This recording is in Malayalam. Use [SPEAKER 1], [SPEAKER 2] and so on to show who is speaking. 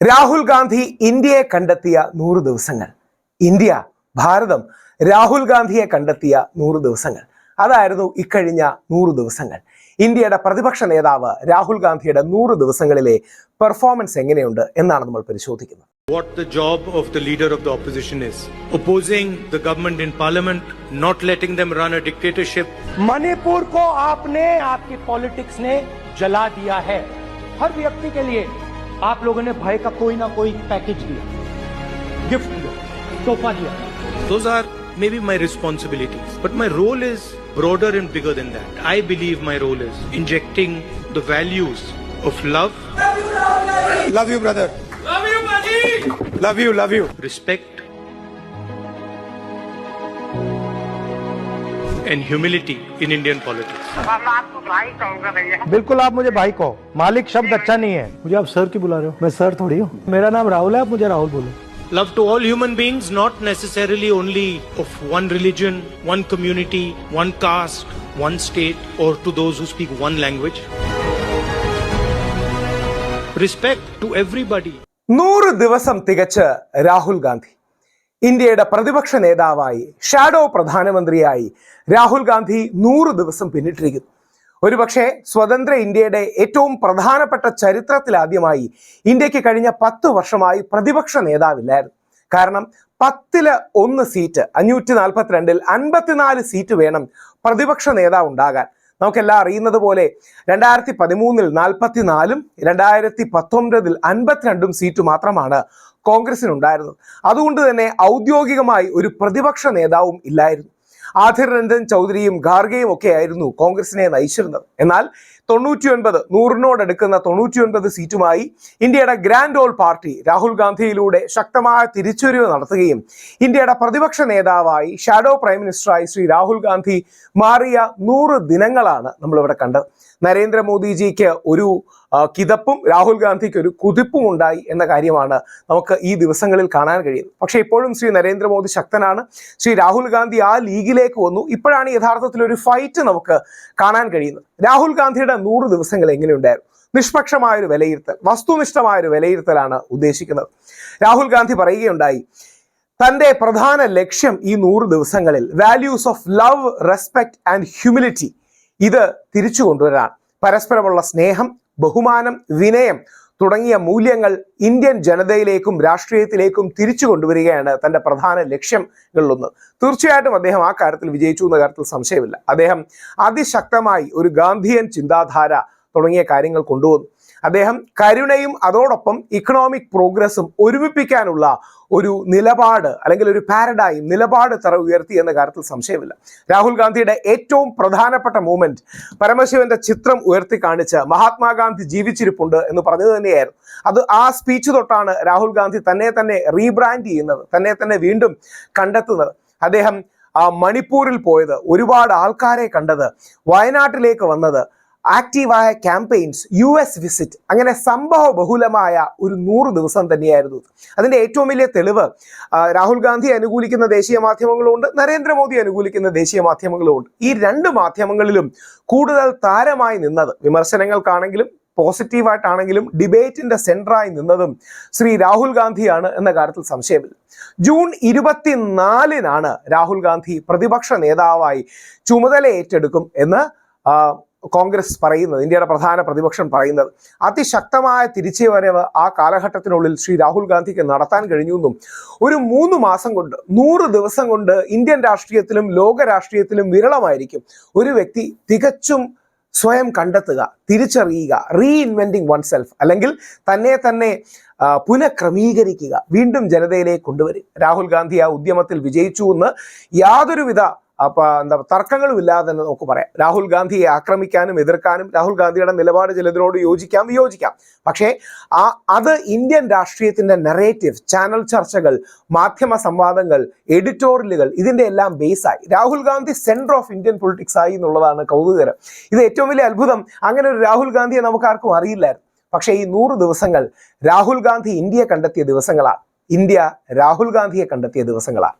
[SPEAKER 1] രാഹുൽ ഗാന്ധി ഇന്ത്യയെ കണ്ടെത്തിയ നൂറ് ദിവസങ്ങൾ ഇന്ത്യ ഭാരതം രാഹുൽ ഗാന്ധിയെ കണ്ടെത്തിയ നൂറ് ദിവസങ്ങൾ അതായിരുന്നു ഇക്കഴിഞ്ഞ നൂറ് ദിവസങ്ങൾ ഇന്ത്യയുടെ പ്രതിപക്ഷ നേതാവ് രാഹുൽ ഗാന്ധിയുടെ നൂറ് ദിവസങ്ങളിലെ പെർഫോമൻസ് എങ്ങനെയുണ്ട് എന്നാണ് നമ്മൾ പരിശോധിക്കുന്നത്
[SPEAKER 2] what the job of the leader of the opposition is. Opposing the government in parliament, not letting them run a dictatorship,
[SPEAKER 3] Manipur को आपने आपकी पॉलिटिक्स ने जला दिया है हर व्यक्ति के लिए आप लोगों ने भाई का कोई ना कोई पैकेज दिया गिफ्ट दिया तोहफा दिया।
[SPEAKER 2] Those are maybe my responsibilities but my role is broader and bigger than that I believe my role is injecting the values of love
[SPEAKER 4] love you brother love you love you love you
[SPEAKER 2] respect and humility in Indian politics.
[SPEAKER 3] बिल्कुल आप मुझे भाई कहो मालिक शब्द अच्छा नहीं है मुझे आप सर क्यों बुला रहे हो मैं सर थोड़ी हूँ मेरा नाम राहुल है आप मुझे राहुल बोलो
[SPEAKER 2] Love to all human beings, not necessarily only of one religion, one community, one caste, one state, or to those who speak one language. Respect to everybody.
[SPEAKER 1] നൂറ് ദിവസം തികച്ച് രാഹുൽ ഗാന്ധി ഇന്ത്യയുടെ പ്രതിപക്ഷ നേതാവായി ഷാഡോ പ്രധാനമന്ത്രിയായി രാഹുൽ ഗാന്ധി നൂറ് ദിവസം പിന്നിട്ടിരിക്കുന്നു. ഒരുപക്ഷെ സ്വതന്ത്ര ഇന്ത്യയുടെ ഏറ്റവും പ്രധാനപ്പെട്ട ചരിത്രത്തിലാദ്യമായി ഇന്ത്യയ്ക്ക് കഴിഞ്ഞ പത്ത് വർഷമായി പ്രതിപക്ഷ നേതാവില്ലായിരുന്നു. കാരണം പത്തിൽ ഒന്ന് സീറ്റ് അഞ്ഞൂറ്റി നാൽപ്പത്തിരണ്ടിൽ അൻപത്തിനാല് സീറ്റ് വേണം പ്രതിപക്ഷ നേതാവ് ഉണ്ടാകാൻ നമുക്കെല്ലാം അറിയുന്നത് പോലെ രണ്ടായിരത്തി പതിമൂന്നിൽ നാൽപ്പത്തിനാലും രണ്ടായിരത്തി പത്തൊമ്പതിൽ അൻപത്തിരണ്ടും സീറ്റ് മാത്രമാണ് കോൺഗ്രസിനുണ്ടായിരുന്നത് അതുകൊണ്ട് തന്നെ ഔദ്യോഗികമായി ഒരു പ്രതിപക്ഷ നേതാവും ഇല്ലായിരുന്നു. ആധിർ രഞ്ജൻ ചൗധരിയും ഖാർഗെയും ഒക്കെ ആയിരുന്നു കോൺഗ്രസിനെ നയിച്ചിരുന്നത്. എന്നാൽ തൊണ്ണൂറ്റി ഒൻപത് നൂറിനോടടുക്കുന്ന തൊണ്ണൂറ്റി ഒൻപത് സീറ്റുമായി ഇന്ത്യയുടെ ഗ്രാൻഡ് ഓൾ പാർട്ടി രാഹുൽ ഗാന്ധിയിലൂടെ ശക്തമായ തിരിച്ചുവരവ് നടത്തുകയും ഇന്ത്യയുടെ പ്രതിപക്ഷ നേതാവായി ഷാഡോ പ്രൈം മിനിസ്റ്ററായി ശ്രീ രാഹുൽ ഗാന്ധി മാറിയ നൂറ് ദിനങ്ങളാണ് നമ്മളിവിടെ കണ്ടത്. നരേന്ദ്രമോദിജിക്ക് ഒരു കിതപ്പും രാഹുൽ ഗാന്ധിക്ക് ഒരു കുതിപ്പും ഉണ്ടായി എന്ന കാര്യമാണ് നമുക്ക് ഈ ദിവസങ്ങളിൽ കാണാൻ കഴിയുന്നത്. പക്ഷെ ഇപ്പോഴും ശ്രീ നരേന്ദ്രമോദി ശക്തനാണ്. ശ്രീ രാഹുൽ ഗാന്ധി ആ ലീഗിലേക്ക് വന്നു. ഇപ്പോഴാണ് യഥാർത്ഥത്തിൽ ഒരു ഫൈറ്റ് നമുക്ക് കാണാൻ കഴിയുന്നത്. രാഹുൽ ഗാന്ധിയുടെ നൂറ് ദിവസങ്ങൾ എങ്ങനെയുണ്ടായിരുന്നു നിഷ്പക്ഷമായ ഒരു വിലയിരുത്തൽ വസ്തുനിഷ്ഠമായ ഒരു വിലയിരുത്തലാണ് ഉദ്ദേശിക്കുന്നത്. രാഹുൽ ഗാന്ധി പറയുകയുണ്ടായി തന്റെ പ്രധാന ലക്ഷ്യം ഈ നൂറ് ദിവസങ്ങളിൽ values of love respect and humility ഇത് തിരിച്ചു കൊണ്ടുവരാൻ പരസ്പരമുള്ള സ്നേഹം ബഹുമാനം വിനയം തുടങ്ങിയ മൂല്യങ്ങൾ ഇന്ത്യൻ ജനതയിലേക്കും രാഷ്ട്രീയത്തിലേക്കും തിരിച്ചു കൊണ്ടുവരികയാണ് തന്റെ പ്രധാന ലക്ഷ്യങ്ങളിലൊന്ന്. തീർച്ചയായിട്ടും അദ്ദേഹം ആ കാര്യത്തിൽ വിജയിച്ചു എന്ന കാര്യത്തിൽ സംശയമില്ല. അദ്ദേഹം അതിശക്തമായി ഒരു ഗാന്ധിയൻ ചിന്താധാര തുടങ്ങിയ കാര്യങ്ങൾ കൊണ്ടുവന്നു. അദ്ദേഹം കരുണയും അതോടൊപ്പം ഇക്കണോമിക് പ്രോഗ്രസ്സും ഒരുമിപ്പിക്കാനുള്ള ഒരു നിലപാട് അല്ലെങ്കിൽ ഒരു പാരഡൈം നിലപാട് തറ ഉയർത്തി എന്ന കാര്യത്തിൽ സംശയമില്ല. രാഹുൽ ഗാന്ധിയുടെ ഏറ്റവും പ്രധാനപ്പെട്ട മൂമെന്റ് പരമശിവന്റെ ചിത്രം ഉയർത്തി കാണിച്ച് മഹാത്മാഗാന്ധി ജീവിച്ചിരിപ്പുണ്ട് എന്ന് പറഞ്ഞത് തന്നെയായിരുന്നു. അത് ആ സ്പീച്ച് തൊട്ടാണ് രാഹുൽ ഗാന്ധി തന്നെ തന്നെ റീബ്രാൻഡ് ചെയ്യുന്നത് തന്നെ തന്നെ വീണ്ടും കണ്ടെത്തുന്നത്. അദ്ദേഹം ആ മണിപ്പൂരിൽ പോയത് ഒരുപാട് ആൾക്കാരെ കണ്ടത് വയനാട്ടിലേക്ക് വന്നത് ആക്റ്റീവായ ക്യാമ്പയിൻസ് യു എസ് വിസിറ്റ് അങ്ങനെ സംഭവ ബഹുലമായ ഒരു നൂറ് ദിവസം തന്നെയായിരുന്നു അതിന്റെ ഏറ്റവും വലിയ തെളിവ് രാഹുൽ ഗാന്ധി അനുകൂലിക്കുന്ന ദേശീയ മാധ്യമങ്ങളുണ്ട് നരേന്ദ്രമോദി അനുകൂലിക്കുന്ന ദേശീയ മാധ്യമങ്ങളുമുണ്ട് ഈ രണ്ട് മാധ്യമങ്ങളിലും കൂടുതൽ താരമായി നിന്നത് വിമർശനങ്ങൾക്കാണെങ്കിലും പോസിറ്റീവായിട്ടാണെങ്കിലും ഡിബേറ്റിന്റെ സെന്ററായി നിന്നതും ശ്രീ രാഹുൽ ഗാന്ധിയാണ് എന്ന കാര്യത്തിൽ സംശയമില്ല. ജൂൺ ഇരുപത്തിനാലിനാണ് രാഹുൽ ഗാന്ധി പ്രതിപക്ഷ നേതാവായി ചുമതല ഏറ്റെടുക്കും എന്ന് കോൺഗ്രസ് പറയുന്നത് ഇന്ത്യയുടെ പ്രധാന പ്രതിപക്ഷം പറയുന്നത് അതിശക്തമായ തിരിച്ചുവരവ് ആ കാലഘട്ടത്തിനുള്ളിൽ ശ്രീ രാഹുൽ ഗാന്ധിക്ക് നടത്താൻ കഴിഞ്ഞു എന്നും ഒരു മൂന്ന് മാസം കൊണ്ട് നൂറ് ദിവസം കൊണ്ട് ഇന്ത്യൻ രാഷ്ട്രീയത്തിലും ലോക രാഷ്ട്രീയത്തിലും വിരളമായിരിക്കും. ഒരു വ്യക്തി തികച്ചും സ്വയം കണ്ടെത്തുക തിരിച്ചറിയുക റീഇൻവെന്റിങ് വൺ സെൽഫ് അല്ലെങ്കിൽ തന്നെ തന്നെ പുനഃക്രമീകരിക്കുക വീണ്ടും ജനതയിലേക്ക് കൊണ്ടുവരും രാഹുൽ ഗാന്ധി ആ ഉദ്യമത്തിൽ വിജയിച്ചു എന്ന് യാതൊരുവിധ അപ്പൊ എന്താ തർക്കങ്ങളും ഇല്ലാതെ തന്നെ നമുക്ക് പറയാം. രാഹുൽ ഗാന്ധിയെ ആക്രമിക്കാനും എതിർക്കാനും രാഹുൽ ഗാന്ധിയുടെ നിലപാട് ചിലതിനോട് യോജിക്കാം വിയോജിക്കാം. പക്ഷേ ആ അത് ഇന്ത്യൻ രാഷ്ട്രീയത്തിന്റെ നെറേറ്റീവ് ചാനൽ ചർച്ചകൾ മാധ്യമ സംവാദങ്ങൾ എഡിറ്റോറിയലുകൾ ഇതിന്റെ എല്ലാം ബേസായി Rahul Gandhi centre of Indian politics ആയി എന്നുള്ളതാണ് കൗതുകരം ഇത് ഏറ്റവും വലിയ അത്ഭുതം. അങ്ങനെ ഒരു രാഹുൽ ഗാന്ധിയെ നമുക്ക് ആർക്കും അറിയില്ലായിരുന്നു. പക്ഷേ ഈ നൂറ് ദിവസങ്ങൾ രാഹുൽ ഗാന്ധി ഇന്ത്യയെ കണ്ടെത്തിയ ദിവസങ്ങളാണ്. ഇന്ത്യ രാഹുൽ ഗാന്ധിയെ കണ്ടെത്തിയ ദിവസങ്ങളാണ്.